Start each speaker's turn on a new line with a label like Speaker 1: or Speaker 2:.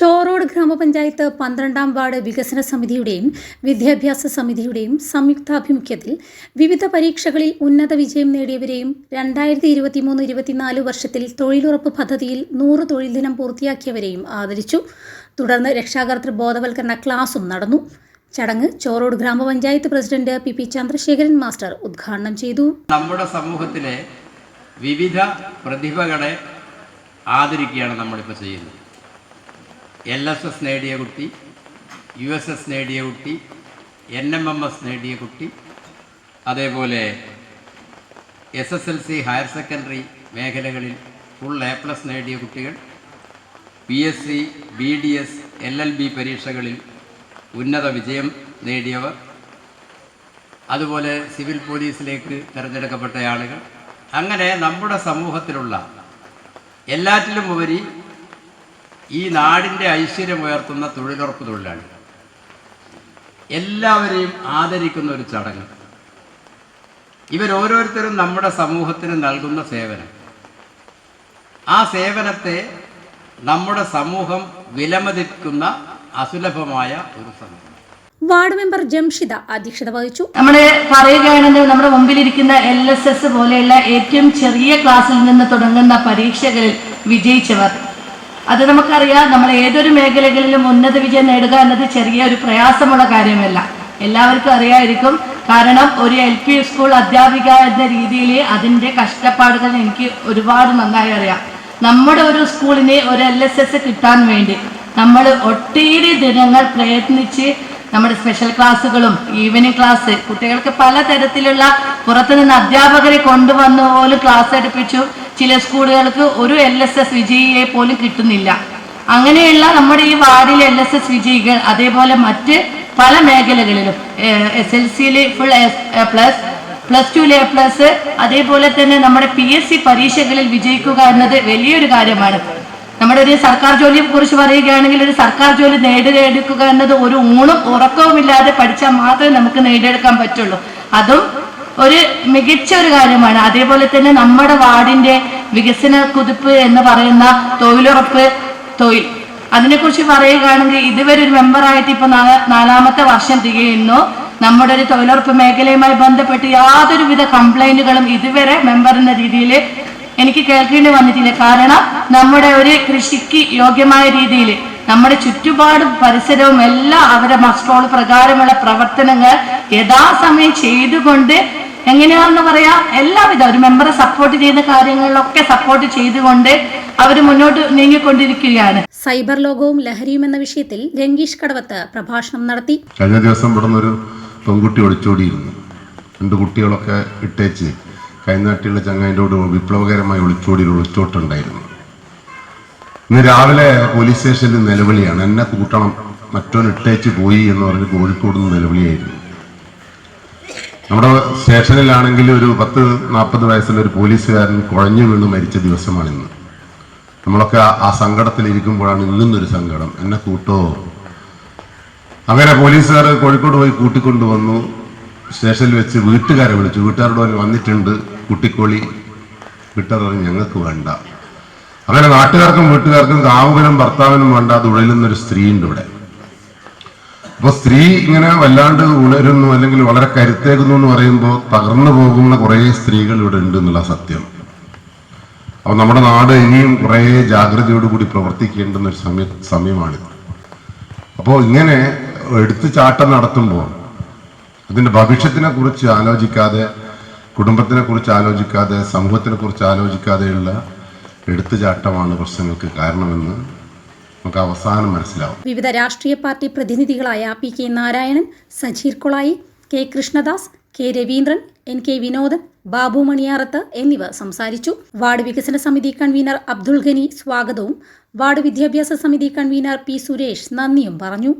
Speaker 1: ഷോറോഡ് ഗ്രാമപഞ്ചായത്ത് പന്ത്രണ്ടാം വാർഡ് വികസന സമിതിയുടെയും വിദ്യാഭ്യാസ സമിതിയുടെയും സംയുക്താഭിമുഖ്യത്തിൽ വിവിധ പരീക്ഷകളിൽ ഉന്നത വിജയം നേടിയവരെയും രണ്ടായിരത്തി ഇരുപത്തിമൂന്ന് ഇരുപത്തിനാല് വർഷത്തിൽ തൊഴിലുറപ്പ് പദ്ധതിയിൽ നൂറ് തൊഴിൽ ദിനം പൂർത്തിയാക്കിയവരെയും ആദരിച്ചു. തുടർന്ന് രക്ഷാകർതൃ ബോധവൽക്കരണ ക്ലാസും നടന്നു. ചടങ്ങ് ചോറോട് ഗ്രാമപഞ്ചായത്ത് president P P Chandrasekharan master ഉദ്ഘാടനം ചെയ്തു.
Speaker 2: നമ്മുടെ സമൂഹത്തിലെ വിവിധ പ്രതിഭകളെ ആദരിക്കുകയാണ് നമ്മളിപ്പോൾ ചെയ്യുന്നത്. എൽ എസ് എസ് നേടിയ കുട്ടി യു എസ് എസ് നേടിയ കുട്ടി എൻ എം എം എസ് നേടിയ കുട്ടി അതേപോലെ S S L C higher secondary മേഖലകളിൽ ഫുൾ എ പ്ലസ് നേടിയ കുട്ടികൾ P S C B D S L L B പരീക്ഷകളിൽ ഉന്നത വിജയം നേടിയവർ അതുപോലെ സിവിൽ പോലീസിലേക്ക് തിരഞ്ഞെടുക്കപ്പെട്ട ആളുകൾ അങ്ങനെ നമ്മുടെ സമൂഹത്തിലുള്ള എല്ലാറ്റിലും ഉപരി ഈ നാടിന്റെ ഐശ്വര്യം ഉയർത്തുന്ന തൊഴിലുറപ്പ് തൊഴിലാണ്. എല്ലാവരെയും ആദരിക്കുന്ന ഒരു ചടങ്ങ്. ഇവരോരോരുത്തരും നമ്മുടെ സമൂഹത്തിന് നൽകുന്ന സേവനം. ആ സേവനത്തെ നമ്മുടെ സമൂഹം വിലമതിക്കുന്ന അസുലഭമായ ഒരു സമൂഹം
Speaker 1: വാർഡ് മെമ്പർ ജംഷിദ അധ്യക്ഷത വഹിച്ചു.
Speaker 3: നമ്മൾ പറയുകയാണെങ്കിൽ നമ്മുടെ മുമ്പിലിരിക്കുന്ന എൽ എസ് എസ് പോലെയുള്ള ഏറ്റവും ചെറിയ ക്ലാസ്സിൽ നിന്ന് തുടങ്ങുന്ന പരീക്ഷകളിൽ വിജയിച്ചവർ അത് നമുക്കറിയാം നമ്മൾ ഏതൊരു മേഖലകളിലും ഉന്നത വിജയം നേടുക എന്നത് ചെറിയ ഒരു പ്രയാസമുള്ള കാര്യമല്ല. എല്ലാവർക്കും അറിയായിരിക്കും കാരണം ഒരു എൽ പി സ്കൂൾ അധ്യാപിക എന്ന രീതിയിൽ അതിന്റെ കഷ്ടപ്പാടുകൾ എനിക്ക് ഒരുപാട് നന്നായി അറിയാം. നമ്മുടെ ഒരു സ്കൂളിന് ഒരു എൽ കിട്ടാൻ വേണ്ടി നമ്മൾ ഒട്ടേറെ ദിനങ്ങൾ പ്രയത്നിച്ച് നമ്മുടെ സ്പെഷ്യൽ ക്ലാസ്സുകളും ഈവനിങ് ക്ലാസ് കുട്ടികൾക്ക് പലതരത്തിലുള്ള പുറത്തുനിന്ന് അധ്യാപകരെ കൊണ്ടുവന്ന പോലും ക്ലാസ് എടുപ്പിച്ചു. ചില സ്കൂളുകൾക്ക് ഒരു എൽ എസ് എസ് വിജയിയെ പോലും കിട്ടുന്നില്ല. അങ്ങനെയുള്ള നമ്മുടെ ഈ വാർഡിലെ എൽ എസ് എസ് വിജയികൾ അതേപോലെ മറ്റ് പല മേഖലകളിലും എസ് എൽ സിയിൽ full plus plus two A plus അതേപോലെ തന്നെ നമ്മുടെ പി എസ് സി പരീക്ഷകളിൽ വിജയിക്കുക എന്നത് വലിയൊരു കാര്യമാണ്. നമ്മുടെ ഒരു സർക്കാർ ജോലിയെ കുറിച്ച് പറയുകയാണെങ്കിൽ ഒരു സർക്കാർ ജോലി നേടിയെടുക്കുക എന്നത് ഒരു ഊണും ഉറക്കവുമില്ലാതെ പഠിച്ചാൽ മാത്രമേ നമുക്ക് നേടിയെടുക്കാൻ പറ്റുള്ളൂ. അതും ഒരു മികച്ച ഒരു കാര്യമാണ്. അതേപോലെ തന്നെ നമ്മുടെ വാർഡിന്റെ വികസന കുതിപ്പ് എന്ന് പറയുന്ന തൊഴിലുറപ്പ് തൊഴിൽ. അതിനെക്കുറിച്ച് പറയുകയാണെങ്കിൽ ഇതുവരെ ഒരു മെമ്പറായിട്ട് ഇപ്പൊ നാലാമത്തെ വർഷം തികയുന്നു. നമ്മുടെ ഒരു തൊഴിലുറപ്പ് മേഖലയുമായി ബന്ധപ്പെട്ട് യാതൊരുവിധ കംപ്ലൈന്റുകളും ഇതുവരെ മെമ്പർ എന്ന രീതിയിൽ എനിക്ക് കേൾക്കേണ്ടി വന്നിട്ടില്ല. കാരണം നമ്മുടെ ഒരു കൃഷിക്ക് യോഗ്യമായ രീതിയിൽ നമ്മുടെ ചുറ്റുപാടും പരിസരവും എല്ലാം അവരുടെ മസ്ട്രോൾ പ്രകാരമുള്ള പ്രവർത്തനങ്ങൾ യഥാസമയം ചെയ്തുകൊണ്ട് എങ്ങനെയാണെന്ന് പറയാ? എല്ലാവിധ ഒരു മെമ്പറെ സപ്പോർട്ട് ചെയ്യുന്ന കാര്യങ്ങളിലൊക്കെ സപ്പോർട്ട് ചെയ്തുകൊണ്ട് അവർ മുന്നോട്ട് നീങ്ങിക്കൊണ്ടിരിക്കുകയാണ്.
Speaker 1: സൈബർ ലോകവും ലഹരിയും എന്ന വിഷയത്തിൽ രംഗീഷ് കടവത്ത് പ്രഭാഷണം നടത്തി.
Speaker 4: കഴിഞ്ഞ ദിവസം ഇവിടെ ഒരു പെൺകുട്ടി ഒളിച്ചോടിയിരുന്നു. രണ്ട് കുട്ടികളൊക്കെ ഇട്ടേച്ച് കൈനാട്ടിയുള്ള ചങ്ങായിന്റെ വിപ്ലവകരമായി ഒളിച്ചോടി ഒളിച്ചോട്ടുണ്ടായിരുന്നു. ഇന്ന് രാവിലെ പോലീസ് സ്റ്റേഷനിൽ നിലവിളിയാണ്. എന്നെ കൂട്ടണം. മറ്റോൻ ഇട്ടേച്ച് പോയി എന്ന് പറഞ്ഞ് കോഴിക്കോട് നിന്ന് നിലവിളിയായിരുന്നു. നമ്മുടെ സ്റ്റേഷനിലാണെങ്കിൽ ഒരു പത്ത് നാൽപ്പത് വയസ്സുള്ള ഒരു പോലീസുകാരൻ കുഴഞ്ഞു വീണ് മരിച്ച ദിവസമാണിന്ന്. നമ്മളൊക്കെ ആ- ആ സങ്കടത്തിലിരിക്കുമ്പോഴാണ് ഇന്നൊരു സങ്കടം. എന്നെ കൂട്ടോ? അങ്ങനെ പോലീസുകാർ കോഴിക്കോട് പോയി കൂട്ടിക്കൊണ്ടുവന്നു. സ്റ്റേഷനിൽ വെച്ച് വീട്ടുകാരെ വിളിച്ചു. വീട്ടുകാരോട് വന്നിട്ടുണ്ട്. കുട്ടിക്കോളി വിട്ടതൊന്നും ഞങ്ങൾക്ക് വേണ്ട. അങ്ങനെ നാട്ടുകാർക്കും വീട്ടുകാർക്കും കാമുകനും ഭർത്താവിനും വേണ്ട അത് ഉഴലുന്നൊരു സ്ത്രീയുണ്ട് ഇവിടെ. അപ്പോൾ സ്ത്രീ ഇങ്ങനെ വല്ലാണ്ട് ഉണരുന്നു അല്ലെങ്കിൽ വളരെ കരുത്തേക്കുന്നു എന്ന് പറയുമ്പോൾ തകർന്നു പോകുന്ന കുറേ സ്ത്രീകൾ ഇവിടെ ഉണ്ട് എന്നുള്ള സത്യം. അപ്പോൾ നമ്മുടെ നാട് ഇനിയും കുറേ ജാഗ്രതയോടുകൂടി പ്രവർത്തിക്കേണ്ടുന്ന ഒരു സമയ സമയമാണിത്. അപ്പോൾ ഇങ്ങനെ എടുത്തു ചാട്ടം നടത്തുമ്പോൾ അതിന്റെ ഭവിഷ്യത്തിനെ കുറിച്ച് ആലോചിക്കാതെ കുടുംബത്തിനെ കുറിച്ച് ആലോചിക്കാതെ സമൂഹത്തിനെ കുറിച്ച് ആലോചിക്കാതെയുള്ള എടുത്തുചാട്ടമാണ് പ്രശ്നങ്ങൾക്ക് കാരണമെന്ന് നമുക്ക് അവസാനം മനസ്സിലാവും.
Speaker 1: വിവിധ രാഷ്ട്രീയ party പ്രതിനിധികളായ P K Narayanan Sajeer Kolayi K Krishnadas K Raveendran N K Vinodan Babu Maniyarath എന്നിവർ സംസാരിച്ചു. വാർഡ് വികസന സമിതി കൺവീനർ അബ്ദുൾ ഖനി സ്വാഗതവും വാർഡ് വിദ്യാഭ്യാസ സമിതി കൺവീനർ പി സുരേഷ് നന്ദിയും പറഞ്ഞു.